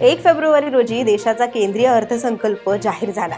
एक फेब्रुवारी रोजी देशाचा केंद्रीय अर्थसंकल्प जाहीर झाला.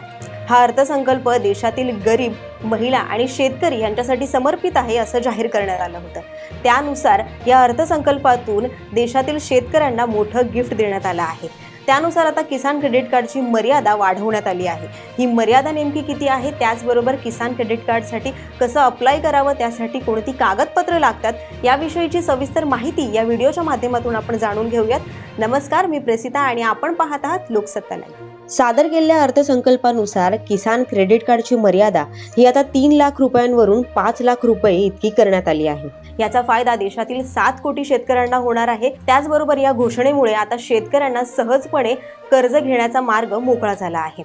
हा अर्थसंकल्प देशातील गरीब महिला आणि शेतकरी यांच्यासाठी समर्पित आहे असं जाहीर करण्यात आलं होतं. त्यानुसार या अर्थसंकल्पातून देशातील शेतकऱ्यांना मोठं गिफ्ट देण्यात आलं आहे. त्यानुसार आता किसान क्रेडिट कार्डची मर्यादा वाढवण्यात आली आहे. ही मर्यादा नेमकी किती आहे? त्याचबरोबर किसान क्रेडिट कार्डसाठी कसं अप्लाय करावं? त्यासाठी कोणती कागदपत्र लागतात? याविषयीची सविस्तर माहिती या व्हिडिओच्या माध्यमातून आपण जाणून घेऊयात. नमस्कार मी प्रेसिता आणि आपण पाहत आहात लोकसत्ता लाईव्ह सादर केलेल्या अर्थसंकल्पानुसार किसान क्रेडिट कार्डची मर्यादा ही आता तीन लाख रुपयांवरून पाच लाख रुपये इतकी करण्यात आली आहे. याचा फायदा देशातील सात कोटी शेतकऱ्यांना होणार आहे. त्याचबरोबर या घोषणेमुळे आता शेतकऱ्यांना सहजपणे कर्ज घेण्याचा मार्ग मोकळा झाला आहे.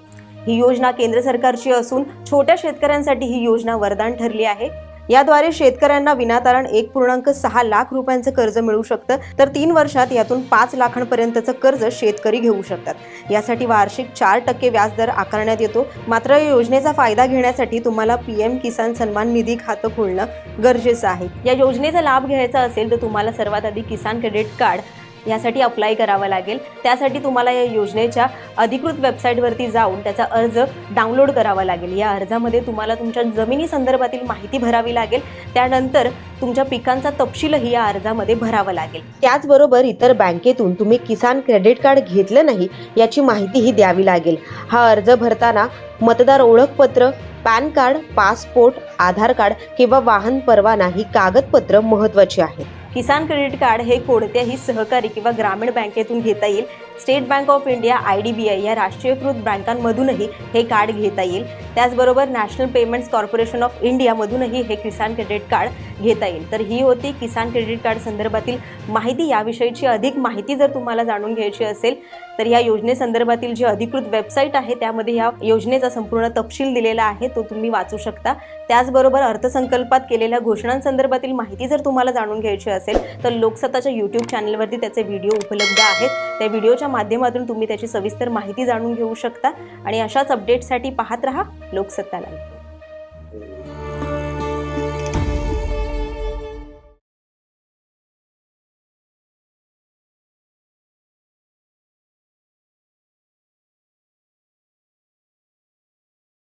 ही योजना केंद्र सरकारची असून छोट्या शेतकऱ्यांसाठी ही योजना वरदान ठरली आहे. याद्वारे शेतकऱ्यांना विनातारण एक पूर्णांक सहा लाख रुपयांचं कर्ज मिळू शकतं. तर तीन वर्षात यातून पाच लाखांपर्यंतचं कर्ज शेतकरी घेऊ शकतात. यासाठी वार्षिक चार टक्के व्याजदर आकारण्यात येतो. मात्र या योजनेचा फायदा घेण्यासाठी तुम्हाला पी एम किसान सन्मान निधी खातं खोलणं गरजेचं आहे. या योजनेचा लाभ घ्यायचा असेल तर तुम्हाला सर्वात आधी किसान क्रेडिट कार्ड यासाठी अप्लाय करावं लागेल. त्यासाठी तुम्हाला या योजनेच्या अधिकृत वेबसाईटवरती जाऊन त्याचा अर्ज डाउनलोड करावा लागेल. या अर्जामध्ये तुम्हाला तुमच्या जमिनी संदर्भातील माहिती भरावी लागेल. त्यानंतर तुमच्या पिकांचा तपशीलही या अर्जामध्ये भरावा लागेल. त्याचबरोबर इतर बँकेतून तुम्ही किसान क्रेडिट कार्ड घेतलं नाही याची माहितीही द्यावी लागेल. हा अर्ज भरताना मतदार ओळखपत्र PAN card passport Aadhaar card किंवा वाहन परवाना ही कागदपत्र महत्त्वाची आहेत. किसान क्रेडिट कार्ड हे कोणत्याही सहकारी किंवा ग्रामीण बँकेतून घेता येईल. State bank of India I D B I या राष्ट्रीयकृत बँकांमधूनही हे कार्ड घेता येईल. त्याचबरोबर नॅशनल पेमेंट्स कॉर्पोरेशन ऑफ इंडियामधूनही हे किसान क्रेडिट कार्ड घेता येईल. तर ही होती किसान क्रेडिट कार्ड संदर्भातील माहिती. याविषयीची अधिक माहिती जर तुम्हाला जाणून घ्यायची असेल तर या योजनेसंदर्भातील जी अधिकृत वेबसाईट आहे त्यामध्ये या योजनेचा संपूर्ण तपशील दिलेला आहे तो तुम्ही वाचू शकता. त्याचबरोबर अर्थसंकल्पात केलेल्या घोषणांसंदर्भातील माहिती जर तुम्हाला जाणून घ्यायची असेल तर लोकसत्ताच्या यूट्यूब चॅनलवरती त्याचे व्हिडिओ उपलब्ध आहेत. त्या व्हिडिओच्या माध्यमातून तुम्ही त्याची सविस्तर माहिती जाणून घेऊ शकता आणि अशाच अपडेटसाठी पाहत रहा लोकसत्ता लाईव्ह